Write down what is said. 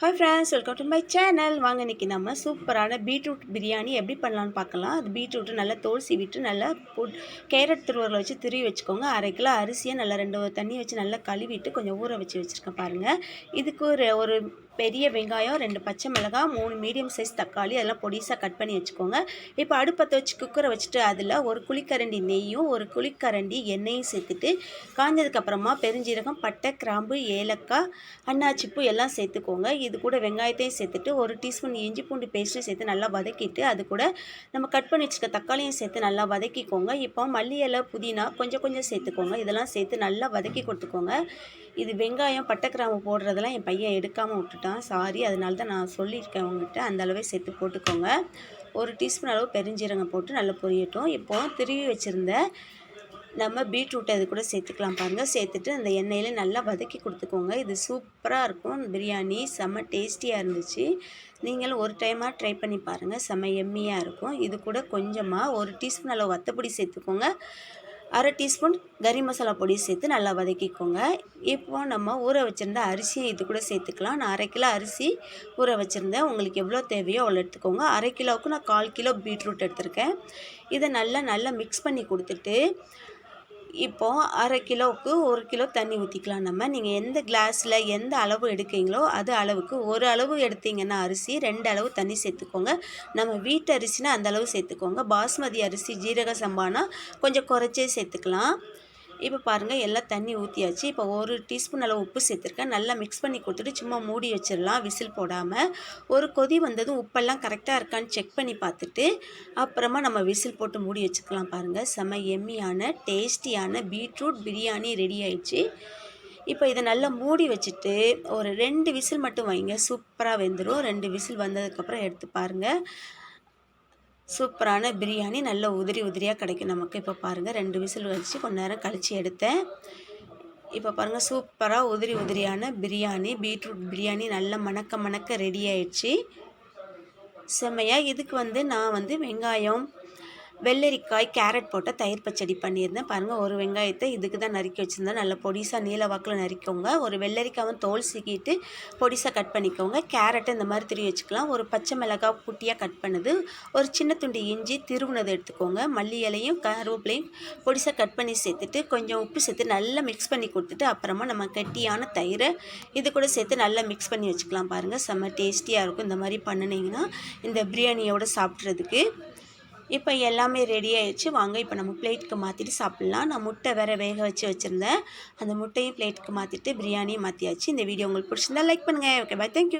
Hi friends welcome to my channel வாங்க இன்றைக்கி நம்ம சூப்பரான பீட்ரூட் பிரியாணி எப்படி பண்ணலான்னு பார்க்கலாம். அது பீட்ரூட்டு நல்லா தோல் சீவிட்டு நல்லா புட் கேரட் திருவரில் வச்சு திருவி வச்சுக்கோங்க. அரை கிலோ அரிசியை நல்லா ரெண்டு தண்ணி வச்சு நல்லா கழுவிட்டு கொஞ்சம் ஊற வச்சு வச்சுருக்கேன் பாருங்கள் இதுக்கு ஒரு ஒரு பெரிய வெங்காயம் ரெண்டு பச்சை மிளகாய் மூணு மீடியம் சைஸ் தக்காளி அதெல்லாம் பொடிசாக கட் பண்ணி வச்சுக்கோங்க. இப்போ அடுப்பத்தை வச்சு குக்கரை வச்சுட்டு அதில் ஒரு குழிக்கரண்டி நெய்யும் ஒரு குழிக்கரண்டி எண்ணெயும் சேர்த்துட்டு காஞ்சதுக்கப்புறமா பெருஞ்சீரகம் பட்டை கிராம்பு ஏலக்காய் அன்னாச்சிப்பூ எல்லாம் சேர்த்துக்கோங்க. இது கூட வெங்காயத்தையும் சேர்த்துட்டு ஒரு டீஸ்பூன் இஞ்சி பூண்டு பேஸ்ட்டும் சேர்த்து நல்லா வதக்கிட்டு அது கூட நம்ம கட் பண்ணி வச்சுக்க தக்காளியும் சேர்த்து நல்லா வதக்கிக்கோங்க. இப்போ மல்லி இலை புதினா கொஞ்சம் கொஞ்சம் சேர்த்துக்கோங்க. இதெல்லாம் சேர்த்து நல்லா வதக்கி கொடுத்துக்கோங்க. இது வெங்காயம் பட்டை கிராம்பு போடுறதெல்லாம் என் பையன் எடுக்காமல் விட்டுட்டான். சாரி அதனால தான் நான் சொல்லியிருக்கேன் அவங்ககிட்ட அந்த அளவே சேர்த்து போட்டுக்கோங்க. ஒரு டீஸ்பூன் அளவு பெருஞ்சீரகம் போட்டு நல்லா பொரியட்டும். இப்போது திருவி வச்சுருந்த நம்ம பீட்ரூட்டை அது கூட சேர்த்துக்கலாம் பாருங்கள் சேர்த்துட்டு அந்த எண்ணெயில் நல்லா வதக்கி கொடுத்துக்கோங்க. இது சூப்பராக இருக்கும். பிரியாணி செம்ம டேஸ்டியாக இருந்துச்சு. நீங்களும் ஒரு டைமாக ட்ரை பண்ணி பாருங்கள் செம்ம எம்மியாக இருக்கும். இது கூட கொஞ்சமாக ஒரு டீஸ்பூன் அளவு வத்தப்பொடி சேர்த்துக்கோங்க. அரை டீஸ்பூன் கறி மசாலா பொடி சேர்த்து நல்லா வதக்கிக்கோங்க. இப்போ நம்ம ஊற வச்சுருந்த அரிசியை இது கூட சேர்த்துக்கலாம். நான் அரை கிலோ அரிசி ஊற வச்சுருந்தேன். உங்களுக்கு எவ்வளோ தேவையோ அவ்வளோ எடுத்துக்கோங்க. அரை கிலோவுக்கு நான் கால் கிலோ பீட்ரூட் எடுத்திருக்கேன். இதை நல்லா நல்லா மிக்ஸ் பண்ணி கொடுத்துட்டு இப்போது அரை கிலோவுக்கு ஒரு கிலோ தண்ணி ஊற்றிக்கலாம் நம்ம நீங்கள் எந்த கிளாஸில் எந்த அளவு எடுக்கிறீங்களோ அது அளவுக்கு ஒரு அளவு எடுத்தீங்கன்னா அரிசி ரெண்டு அளவு தண்ணி சேர்த்துக்கோங்க. நம்ம வீட்டு அரிசினா அந்த அளவு சேர்த்துக்கோங்க. பாஸ்மதி அரிசி ஜீரக சம்பானா கொஞ்சம் குறைச்சே சேர்த்துக்கலாம். இப்போ பாருங்கள் எல்லாம் தண்ணி ஊற்றியாச்சு இப்போ ஒரு டீஸ்பூன் அளவு உப்பு சேர்த்துருக்கேன். நல்லா மிக்ஸ் பண்ணி கொடுத்துட்டு சும்மா மூடி வச்சிடலாம் விசில் போடாமல் ஒரு கொதி வந்ததும் உப்பெல்லாம் கரெக்டாக இருக்கான்னு செக் பண்ணி பார்த்துட்டு அப்புறமா நம்ம விசில் போட்டு மூடி வச்சுக்கலாம் பாருங்கள் செம்ம எம்மியான டேஸ்டியான பீட்ரூட் பிரியாணி ரெடி ஆயிடுச்சு. இப்போ இதை நல்லா மூடி வச்சுட்டு ஒரு ரெண்டு விசில் மட்டும் வைங்க. சூப்பராக வெந்துடும் ரெண்டு விசில் வந்ததுக்கப்புறம் எடுத்து பாருங்கள் சூப்பரான பிரியாணி நல்ல உதிரி உதிரியாக கிடைக்கும் நமக்கு. இப்போ பாருங்கள் ரெண்டு விசில் வச்சு கொஞ்ச நேரம் கழித்து எடுத்தேன். இப்போ பாருங்கள் சூப்பராக உதிரி உதிரியான பிரியாணி பீட்ரூட் பிரியாணி நல்லா மணக்க மணக்க ரெடி ஆயிடுச்சு. செம்மையாக இதுக்கு வந்து நான் வந்து வெங்காயம் வெள்ளரிக்காய் கேரட் போட்ட தயிர் பச்சடி பண்ணியிருந்தேன். பாருங்கள் ஒரு வெங்காயத்தை இதுக்கு தான் நறுக்கி வச்சுருந்தேன். நல்லா பொடிசாக நீல வாக்கில் நறுக்கோங்க ஒரு வெள்ளரிக்காவும் தோல் சீக்கிட்டு பொடிசாக கட் பண்ணிக்கோங்க. கேரட்டை இந்த மாதிரி திரி வச்சுக்கலாம். ஒரு பச்சை மிளகாய் குட்டியாக கட் பண்ணுது ஒரு சின்ன துண்டு இஞ்சி திருவுனது எடுத்துக்கோங்க. மல்லி இலையும் கருவேப்பிலையும் பொடிசாக கட் பண்ணி சேர்த்துட்டு கொஞ்சம் உப்பு சேர்த்து நல்லா மிக்ஸ் பண்ணி கொடுத்துட்டு அப்புறமா நம்ம கட்டியான தயிரை இது கூட சேர்த்து நல்லா மிக்ஸ் பண்ணி வச்சுக்கலாம். பாருங்கள் செம்ம டேஸ்டியாக இருக்கும். இந்த மாதிரி பண்ணினீங்கன்னா இந்த பிரியாணியோடு சாப்பிட்றதுக்கு. இப்போ எல்லாமே ரெடி ஆயிடுச்சு. வாங்க இப்போ நம்ம பிளேட்டுக்கு மாற்றிட்டு சாப்பிட்லாம். நான் முட்டை வேறு வேக வச்சு வச்சுருந்தேன். அந்த முட்டையும் பிளேட்டுக்கு மாற்றிட்டு பிரியாணியும் மாற்றியாச்சு இந்த வீடியோ உங்களுக்கு பிடிச்சிருந்தா லைக் பண்ணுங்கள் ஓகே பாய் தேங்க்யூ